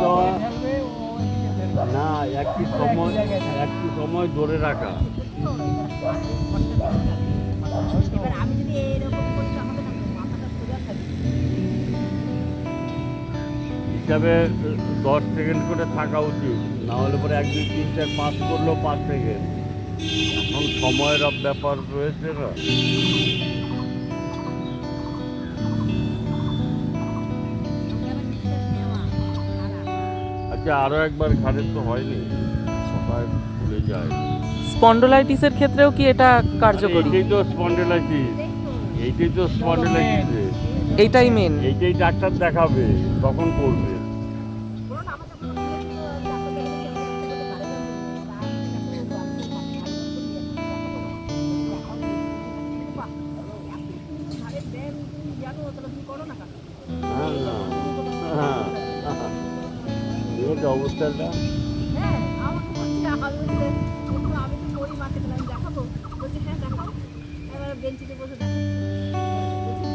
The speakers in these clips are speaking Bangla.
দেওয়া না, একটু সময় একটু সময় ধরে রাখা। হিসাবে দশ সেকেন্ড করে থাকা উচিত। না হলে পরে এক, দুই, তিন, চার, পাঁচ করলেও পাঁচ সেকেন্ড এখন সময়ের ব্যাপার রয়েছে না। আচ্ছা আরও একবার ঘাড়ের তো হয়নি। সবাই ভুলে যায়। স্পন্ডোলাইটিসের ক্ষেত্রেও কি এটা কার্যকরী? এইটাই তো স্পন্ডেলাইটিস। এইটাই তো স্পন্ডলাইটিস। এইটাই মেন এইটাই ডাক্তার দেখাবে তখন করবে।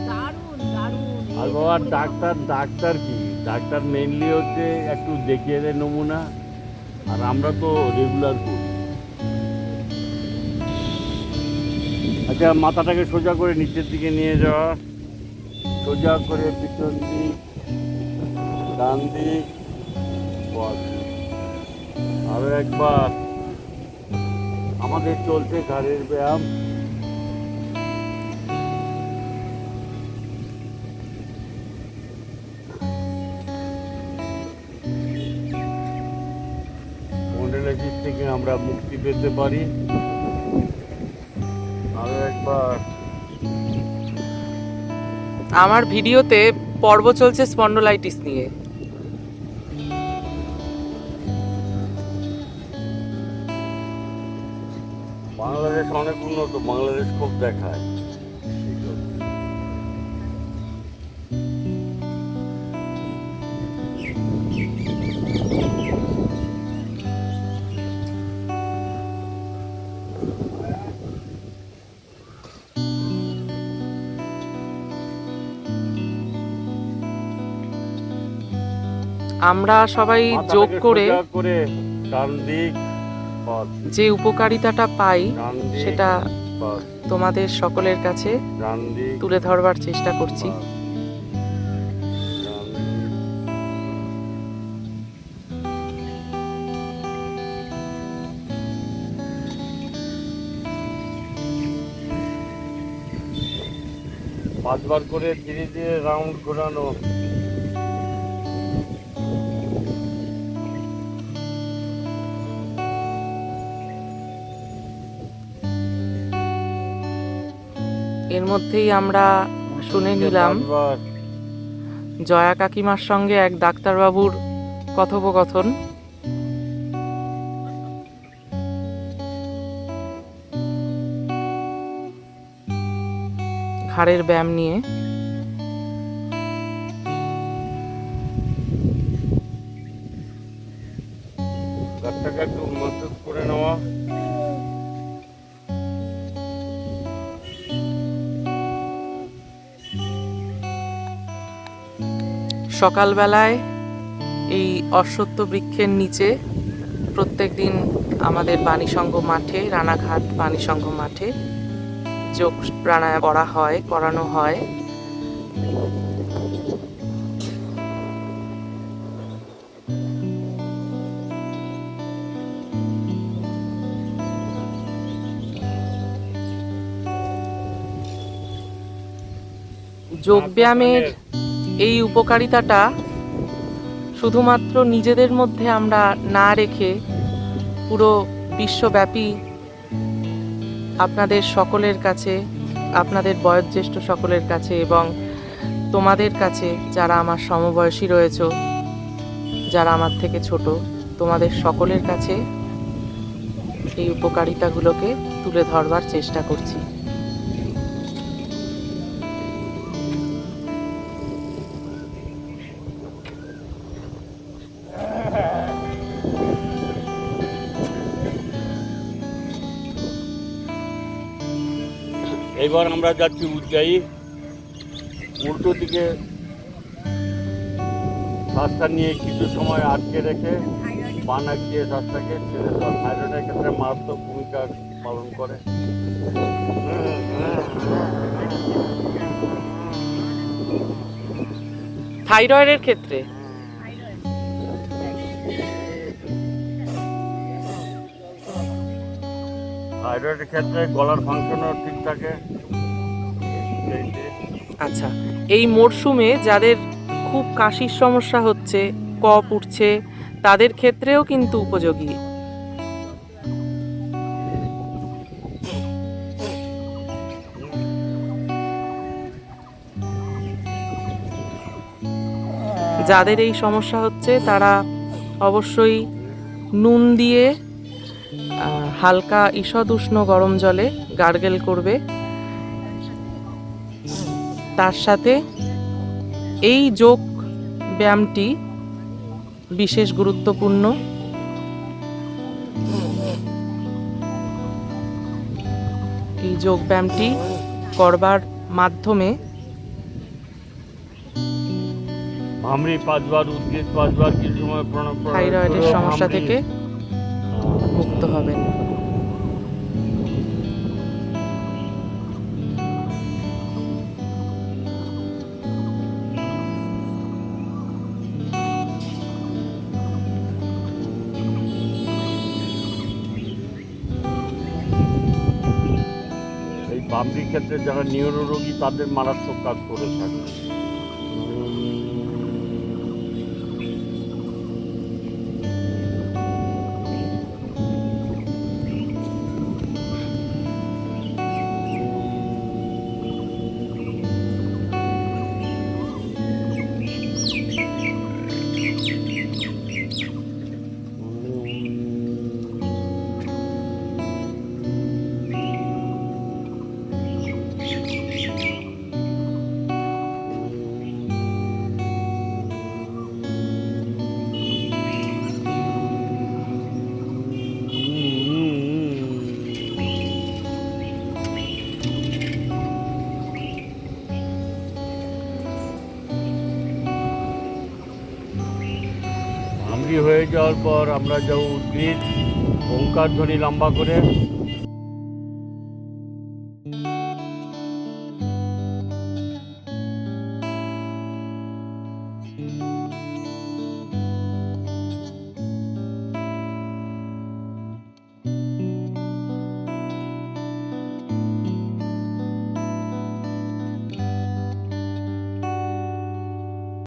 দারুণ, দারুণ। আর বাবা ডাক্তার ডাক্তার কি? ডাক্তার মেনলি হচ্ছে একটু দেখিয়ে দেয় নমুনা। আর আমরা তো রেগুলার করি। আচ্ছা মাথাটাকে সোজা করে নিচের দিকে নিয়ে যাওয়া। সোজা করে পিছন দিক ডান দিক। আরও একবার। আমাদের চলছে ঘাড়ের ব্যায়াম। থেকে আমরা মুক্তি পেতে পারি। আরও একবার। আমার ভিডিওতে পর্ব চলছে স্পন্ডোলাইটিস নিয়ে। বাংলাদেশ অনেক উন্নত বাংলাদেশ খুব দেখায়। আমরা সবাই যোগ করে ডান দিক যে উপকারিতাটা পাই সেটা তোমাদের সকলের কাছে তুলে ধরবার চেষ্টা করছি। পাঁচবার করে ধীরে ধীরে রাউন্ড ঘোরানো। এর মধ্যেই আমরা শুনে নিলাম। জয়া কাকিমার সঙ্গে এক ডাক্তারবাবুর কথোপকথন। ঘাড়ের ব্যায়াম নিয়ে। সকালবেলায় এই অশ্বত্থ বৃক্ষের নিচে প্রত্যেকদিন আমাদের বাণীসংঘ মাঠে, রানাঘাট বাণীসংঘ মাঠে যোগ প্রাণায়াম করা হয়, করানো হয়। যোগব্যায়ামের এই উপকারিতাটা শুধুমাত্র নিজেদের মধ্যে আমরা না রেখে পুরো বিশ্বব্যাপী আপনাদের সকলের কাছে, আপনাদের বয়োজ্যেষ্ঠ সকলের কাছে এবং তোমাদের কাছে যারা আমার সমবয়সী রয়েছ, যারা আমার থেকে ছোট, তোমাদের সকলের কাছে এই উপকারিতাগুলোকে তুলে ধরবার চেষ্টা করছি। এবার আমরা যাচ্ছি উজ্জাই উল্টো দিকে শ্বাসটা নিয়ে কিছু সময় আটকে রেখে বানাক দিয়ে শ্বাসটাকে ছেড়ে দেওয়া। ক্ষেত্রে মারাত্মক ভূমিকা পালন করে। থাইরয়েডের ক্ষেত্রে? ক্ষেত্রে গলার ফাংশনও ঠিক থাকে। আচ্ছা এই মরশুমে যাদের খুব কাশির সমস্যা হচ্ছে, কফ উঠছে, তাদের ক্ষেত্রেও কিন্তু উপযোগী। যাদের এই সমস্যা হচ্ছে, তারা অবশ্যই নুন দিয়ে হালকা ঈষদ উষ্ণ গরম জলে গার্গেল করবে। তার সাথে এই যোগ ব্যায়ামটি বিশেষ গুরুত্বপূর্ণ। এই যোগ ব্যায়ামটি করবার মাধ্যমে থাইরয়েডের সমস্যা থেকে মুক্ত হবেন। বামরি ক্ষেত্রে যারা নিউরো রোগী তাদের মারাত্মক কাজ করে থাকে। ভামরি হয়ে যাওয়ার পর আমরা যা উদ্ভিদ ওঙ্কার ধ্বনি লম্বা করে।